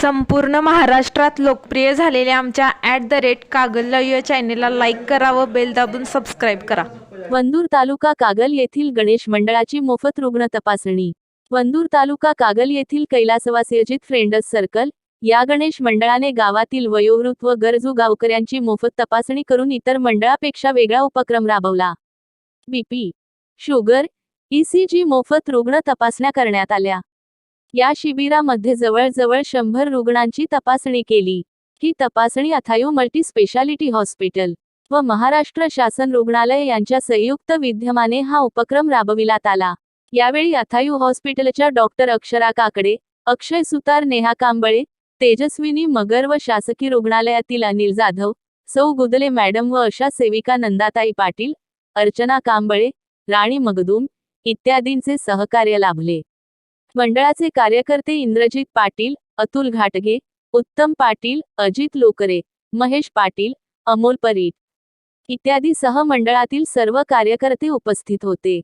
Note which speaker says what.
Speaker 1: संपूर्ण महाराष्ट्रात लोकप्रिय झालेल्या आमच्या ॲट द रेट कागल या चॅनेलला लाईक करा व बेल दाबून सबस्क्राईब करा.
Speaker 2: वंदूर तालुका कागल येथील गणेश मंडळाची मोफत रुग्ण तपासणी. वंदूर तालुका कागल येथील कैलासवासी फ्रेंडस सर्कल या गणेश मंडळाने गावातील वयोवृद्ध व गरजू गावकऱ्यांची मोफत तपासणी करून इतर मंडळापेक्षा वेगळा उपक्रम राबवला. बीपी शुगर ईसीजी मोफत रुग्ण तपासण्या करण्यात आल्या. या शिबिरामध्ये जवळजवळ शंभर रुग्णांची तपासणी केली. ही तपासणी अथायू मल्टी स्पेशालिटी हॉस्पिटल व महाराष्ट्र शासन रुग्णालय यांच्या संयुक्त विद्यमाने हा उपक्रम राबविण्यात आला. यावेळी अथायू हॉस्पिटलच्या डॉक्टर अक्षरा काकडे अक्षय सुतार नेहा कांबळे तेजस्विनी मगर व शासकीय रुग्णालयातील अनिल जाधव सौ गुदले मॅडम व अशा सेविका नंदाताई पाटील अर्चना कांबळे राणी मगदूम इत्यादींचे सहकार्य लाभले. मंडळाचे कार्यकर्ते इंद्रजित पाटील अतुल घाटगे उत्तम पाटील अजित लोकरे महेश पाटील अमोल परीट इत्यादी सह मंडळातील सर्व कार्यकर्ते उपस्थित होते.